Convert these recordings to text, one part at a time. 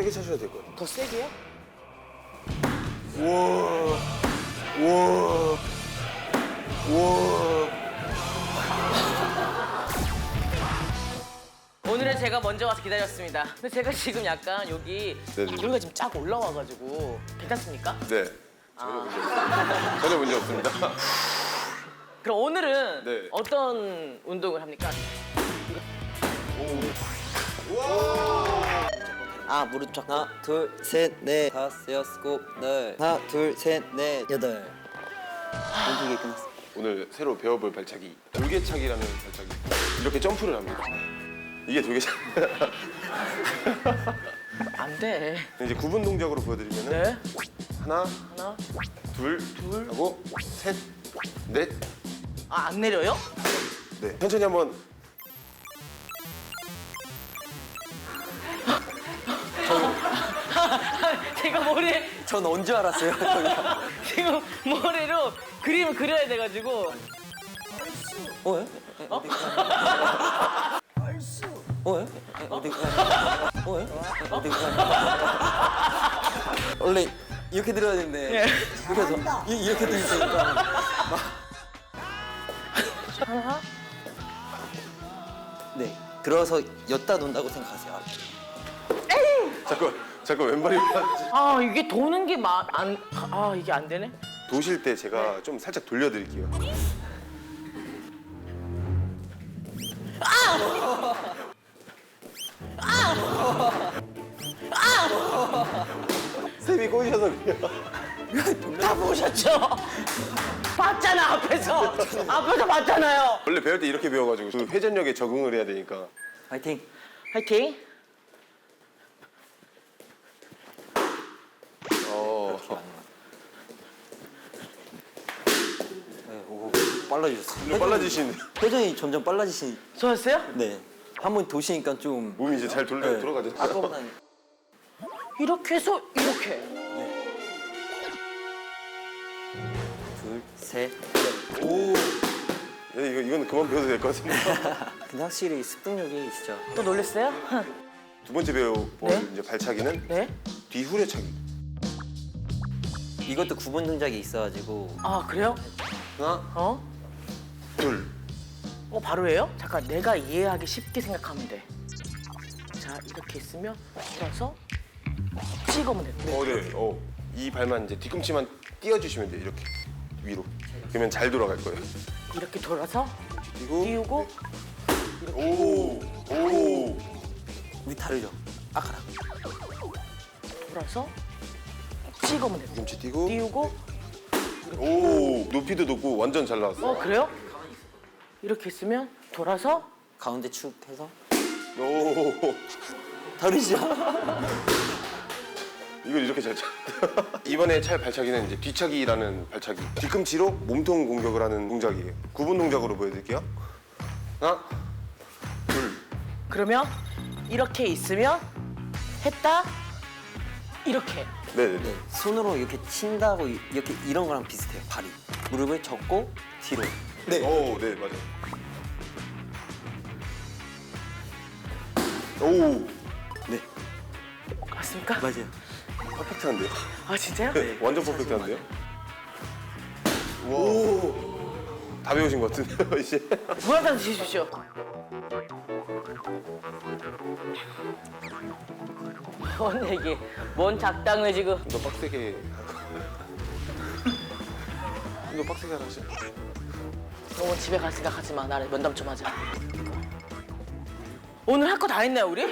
세게 차셔도 될것 같아요. 더 세게요? 우와. 우와. 우와. 오늘은 제가 먼저 와서 기다렸습니다. 근데 제가 지금 약간 여기 네 네. 여기가 지금 쫙 올라와가지고 괜찮습니까? 네. 전혀 문제 없습니다. 전혀 문제 없습니다. 그럼 오늘은 네. 어떤 운동을 합니까? 아 무릎 쫙. 하나, 둘, 셋, 넷, 다섯, 여섯, 일곱, 여덟. 하나, 둘, 셋, 넷, 여덟. 왼쪽에 끝났어. 오늘 새로 배워볼 발차기 돌개차기라는 발차기 이렇게 점프를 합니다. 이게 돌개차기. 안 돼. 이제 구분 동작으로 보여드리면 은 네. 하나, 하나. 둘, 둘 하고 셋, 넷. 아 안 내려요? 네. 천천히 한번 제가 머리에 전 언제 알았어요? 지금 머리로 그림을 그려야 돼가지고 어? 예? 예, 어디? 어? 예? 예, 어디? 어? 예? 예, 어디? 원래 이렇게 들어야 되는데 예. 이렇게 해서 이- 이렇게 돼 있으니까 하나. 네 들어서 엿다 놓는다고 생각하세요. 자꾸 자꾸 왼발이 올라가지. 아 이게 도는 게 안 아 이게 안 되네. 도실 때 제가 좀 살짝 돌려드릴게요. 쌤이 꼬셔서 그냥 다 보셨죠? 봤잖아 앞에서 앞에서 봤잖아요. 원래 배울 때 이렇게 배워가지고 그 회전력에 적응을 해야 되니까 파이팅. 화이팅. 어 네, 오, 빨라지셨어요. 좀 빨라지시네 회전이 점점 빨라지시. 좋았어요? 네. 한 번 도시니까 좀 몸이 이제 잘 돌려 네. 돌아가죠. 아까보다 이렇게 해서 이렇게. 둘, 셋. 오 네, 이거 이건 그만 배워도 될 것 같은데 근데 확실히 습득력이 진짜 또 놀랬어요? 두 번째 배워볼 네? 이제 발차기는 네? 뒤후려차기 이것도 구분 동작이 있어가지고 아 그래요? 하나 어? 둘 어 바로예요? 잠깐 내가 이해하기 쉽게 생각하면 돼. 자 이렇게 있으면 돌아서 찍으면 돼. 네. 어, 네. 어. 이 발만 이제 뒤꿈치만 띄워주시면 돼요. 이렇게 위로. 그러면 잘 돌아갈 거예요. 이렇게 돌아서 그리고 띄우고 오, 오. 우리 다르죠? 아까랑 돌아서 찍으면 돼. 뒤꿈치 띄고, 띄우고 오, 높이도 높고 완전 잘 나왔어. 어 그래요? 이렇게 있으면 돌아서 가운데 축 해서 오, 다르죠? 이걸 이렇게 잘 차. 이번에 찰 발차기는 이제 뒤차기라는 발차기. 뒤꿈치로 몸통 공격을 하는 동작이에요. 구분 동작으로 보여드릴게요. 하나, 둘, 그러면 이렇게 있으면 했다 이렇게 네네네. 손으로 이렇게 친다고 이- 이렇게 이런 거랑 비슷해요 발이 무릎을 접고 뒤로 네 오, 네, 맞아요. 오, 네, 맞습니까? 맞아요 퍼펙트한데요? 아 진짜요? 네, 완전 퍼펙트한데요? 오, 다 배우신 것 같은데요, 이제? 한잔 드십시오. 뭔 얘기? 뭔 작당을 지금? 좀 더 빡세게 좀 더 빡세게 하라지 너 무 집에 갈 생각하지 마. 나를 면담 좀 하자. 오늘 할 거 다 했나요 우리?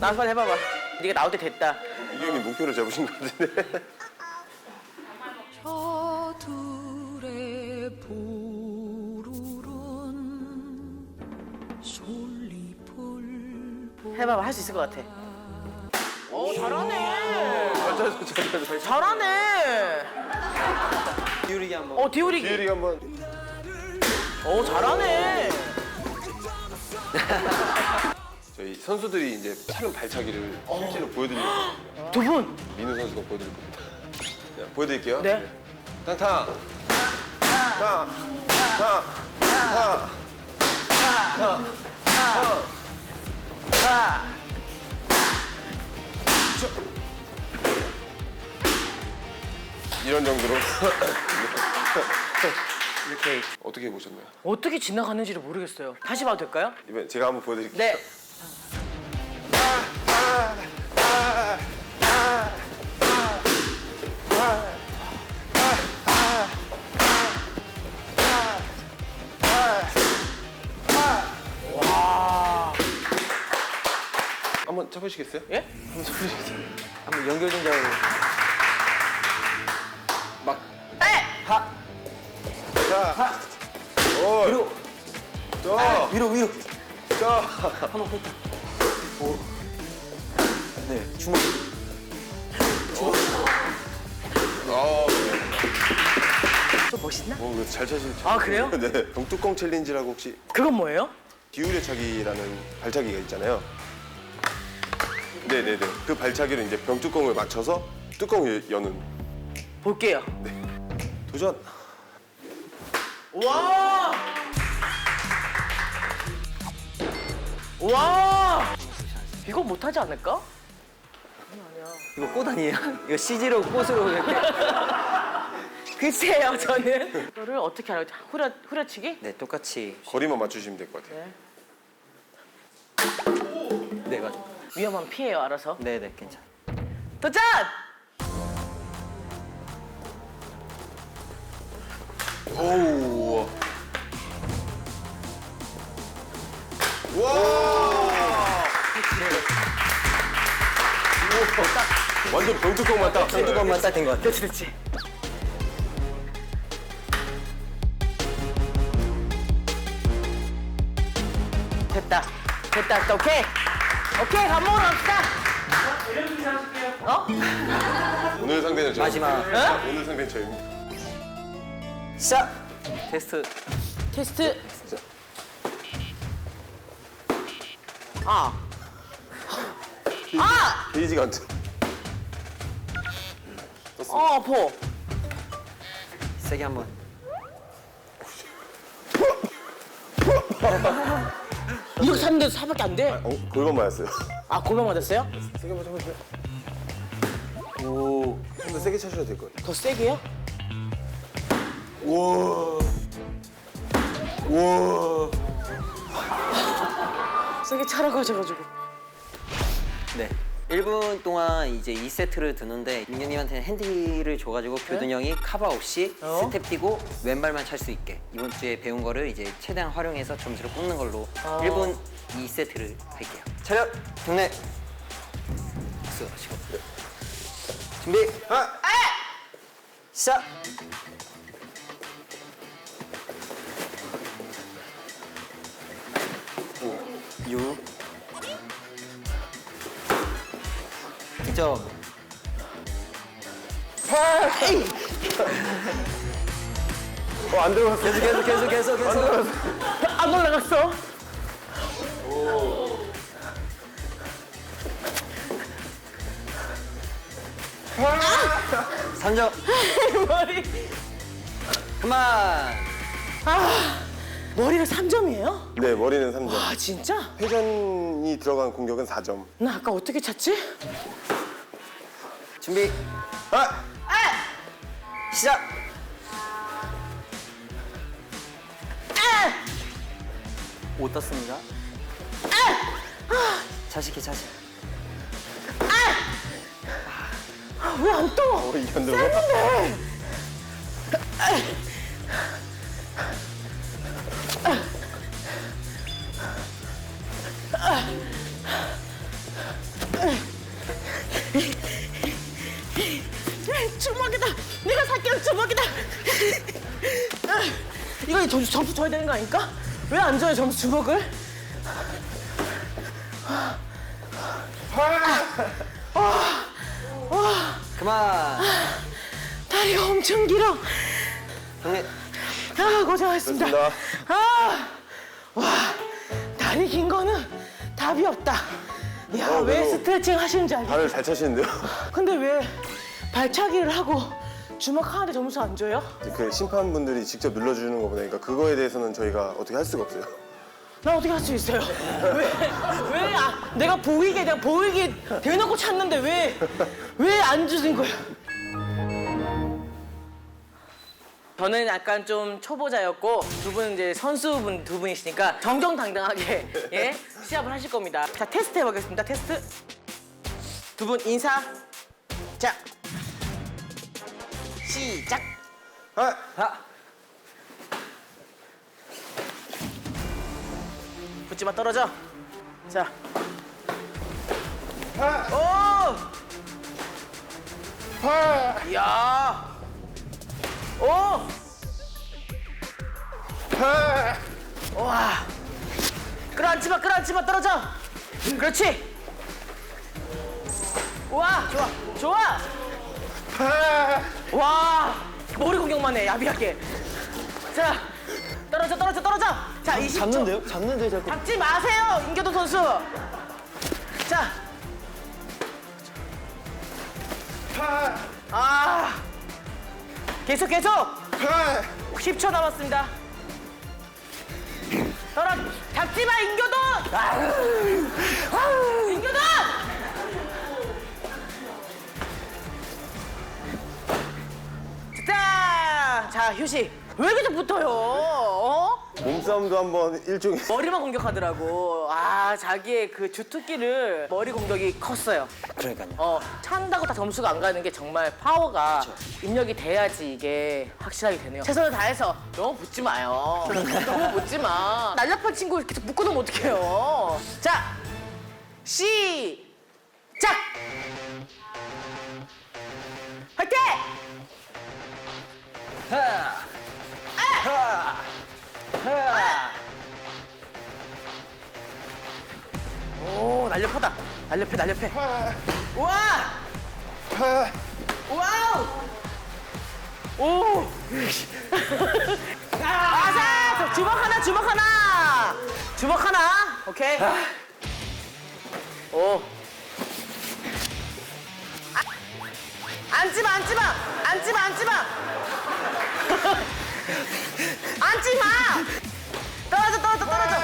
나 한번 해봐봐. 네가 나올 때 됐다. 이게 형님 목표를 잡으신 것 같은데 저 둘의 부르른 솔잎을 해봐봐 할 수 있을 것 같아. 오 잘하네. 잘잘잘 잘. 잘하네. 기울이기 한번 어 디오리기. 기회리 한번 오 잘하네. 저희 선수들이 이제 차는 발차기를 실제로 보여드릴 거예요 두 분. 민우 선수가 보여드릴 겁니다 자, 보여드릴게요 네. 탕탕 탕 탕, 탕, 자. 이런 정도로 이렇게 어떻게 보셨나요? 어떻게 지나가는지를 모르겠어요. 다시 봐도 될까요? 이번 제가 한번 보여드릴게요. 네. 한번 쳐보시겠어요? 예? 한번 쳐보시겠어요? 한번 연결 동작으로 막 하 자, 오, 위로 자, 위로 위로 자. 한번 뺐다 오 네 주먹 아, 또 멋있나? 오, 그래도 잘 차시죠? 아, 그래요? 네. 병뚜껑 챌린지라고 혹시 그건 뭐예요? 기울여 차기라는 발차기가 있잖아요. 네네네. 그 발차기를 이제 병뚜껑을 맞춰서 뚜껑을 여는 볼게요. 도전. 와! 와! 이거 못하지 않을까? 이거 꽃 아니에요? 이거 CG로 꽃으로 이렇게 글쎄요, 저는. 이거를 어떻게 하라고? 후려, 후려치기? 네 똑같이 거리만 맞추시면 될 것 같아요. 네. 네 맞아 위험한 피해요, 알아서. 네 네 괜찮아 도전! 오우. 와! 완전 병뚜껑만 딱. 뚜껑만 딱 된 것 같아 됐지, 됐지. 됐다. 됐다. 됐다. 오케이. 오케이, 밥 먹으러 갑시다. 어? 오늘 상대는 저. 마지막. 어? 오늘 상대는 저입니다. 시작 테스트 테스트. 아. 아! 게이지가 안 차. 어, 아파. 세게 한 번 이렇게 샀는데도 사밖에 안 돼? 어, 골반 맞았어요. 아, 골반 맞았어요? 세게 맞아 보세요. 오 좀 더 세게 차셔도 될 것 같아요. 더 세게요? 우와. 우와. 세게 차라고 하셔가지고. 네. 1분 동안 이제 2세트를 두는데 민규님한테는 핸디를 줘가지고 교든 형이 카바 없이 네? 어? 스텝 뛰고 왼발만 찰 수 있게 이번 주에 배운 거를 이제 최대한 활용해서 점수를 뽑는 걸로 어. 1분 2세트를 할게요. 차렷 경례 박수 하시고 준비 아! 시작. 6 득점 어, 안 들어갔어. 계속 계속 계속 계속 계속. 안 올라갔어. 삼점. 머리. 그만 머리가 3점이에요? 네, 머리는 3점. 아, 진짜? 회전이 들어간 공격은 4점. 나 아까 어떻게 찼지? 준비 아! 시작 못 떴습니다 자식해 자식 왜안 떠? 어, 안 들어 살게요 주먹이다. 이거 점수 점수 줘야 되는 거 아닙니까? 왜 안 줘요 점수 주먹을? 그만 다리가 엄청 길어. 경례 아 고생하셨습니다. 고맙습니다. 아, 와 다리 긴 거는 답이 없다. 야 어, 왜 스트레칭 하시는지 알겠다. 발을 잘 차시는데요? 근데 왜 발차기를 하고 주먹 하나인데 점수 안 줘요? 그 심판분들이 직접 눌러주는 거 보니까 그거에 대해서는 저희가 어떻게 할 수가 없어요. 나 어떻게 할 수 있어요? 왜? 왜? 아, 내가 보이게 내가 보이게 대놓고 찼는데 왜? 왜 안 주는 거야? 저는 약간 좀 초보자였고 두 분 이제 선수분 두 분이시니까 정정당당하게 예 시합을 하실 겁니다. 자 테스트 해보겠습니다. 테스트. 두 분 인사. 자 시작. 아, 붙지 마 떨어져. 자. 오! 이야. 오! 와. 끌어안지 마, 끌어안지 마, 떨어져. 그렇지. 와, 좋아, 좋아. 와, 머리 공격만 해, 야비하게. 자, 떨어져, 떨어져, 떨어져. 자, 20초. 잡는데요? 잡는데 자꾸. 잡지 마세요, 임교도 선수. 자. 아. 계속 계속. 10초 남았습니다. 떨어. 잡지 마, 임교돈. 임교돈. 자, 자 휴식. 왜 이렇게 붙어요? 어? 몸싸움도 한번 일종의 머리만 공격하더라고. 아, 자기의 그 주특기를 머리 공격이 컸어요. 그러니까요. 어, 찬다고 다 점수가 안 가는 게 정말 파워가 입력이 돼야지 이게 확실하게 되네요. 최선을 다해서 너무 붙지 마요. 너무 붙지 마. 날렵한 친구 계속 묶어놓으면 어떡해요. 자, 시작! 오, 날렵하다. 날렵해, 날렵해. 와! 와우! 오! 아자! 주먹 하나, 주먹 하나! 주먹 하나! 오케이. 오. 아, 앉지 마, 앉지 마! 앉지 마, 앉지 마! 앉지 마! 떨어져, 떨어져, 떨어져!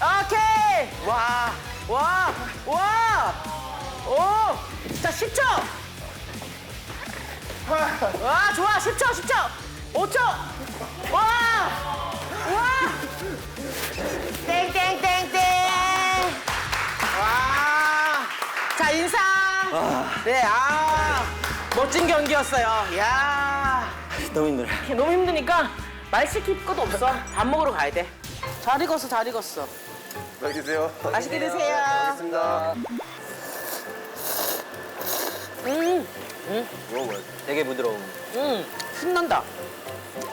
오케이! 와! 와! 와! 오! 자, 10초! 와, 좋아! 10초, 10초! 5초! 와! 와! 땡땡땡땡! 와! 자, 인사! 네, 아! 멋진 경기였어요. 야 너무 힘들어. 너무 힘드니까 말 시킬 것도 없어. 밥 먹으러 가야 돼. 잘 익었어, 잘 익었어. 안녕히 계세요. 맛있게 드세요. 알겠습니다. 음, 먹어봐요. 되게 부드러움. 음, 신난다.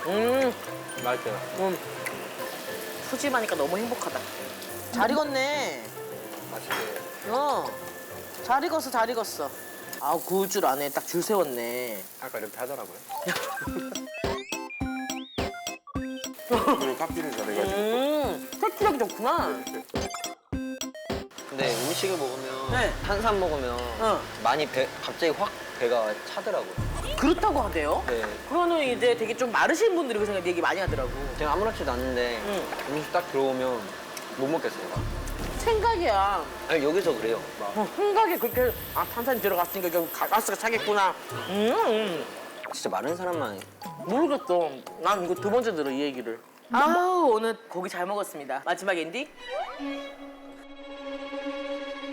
음, 맛있어요. 음. 푸짐하니까 너무 행복하다. 잘 익었네. 맛있게. 어, 잘 익었어, 잘 익었어. 아, 구울 줄 아네. 딱 줄 세웠네. 아까 이렇게 하더라고요. 오늘 카피를 잘해가지고. 음, 테크력이 좋구나. 근데 음식을 먹으면 네. 탄산 먹으면 어. 많이 배, 갑자기 확 배가 차더라고요. 그렇다고 하대요. 네. 그러면 이제 되게 좀 마르신 분들이 그 생각 얘기 많이 하더라고. 제가 아무렇지도 않은데 응. 음식 딱 들어오면 못 먹겠어요. 생각이야. 아니 여기서 그래요. 막 어, 생각에 그렇게 아 탄산이 들어갔으니까 좀 가- 가스가 차겠구나. 음, 진짜 마른 사람만 모르겠어. 난 이거 두 번째 들어 이 얘기를. 아우 오늘 고기 잘 먹었습니다. 마지막 엔딩.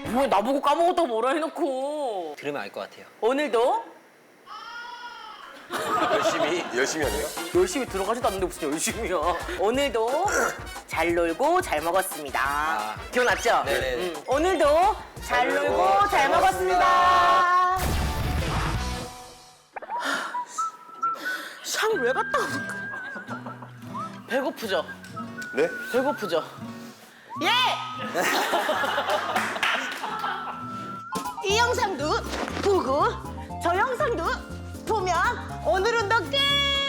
뭐 나보고 까먹었다고 뭐라 해놓고 들으면 알 것 같아요. 오늘도 열심히 열심히 하네요. 열심히 들어가지도 않는데 무슨 열심히야. 오늘도 잘 놀고 잘 먹었습니다. 기억났죠? 네네네. 음, 오늘도 잘 놀고 잘 먹었습니다. ሻ를 왜 갔다 올까? 배고프죠? 네? 배고프죠? 예! 이 영상도 보고 저 영상도 보면 오늘은 너 끝!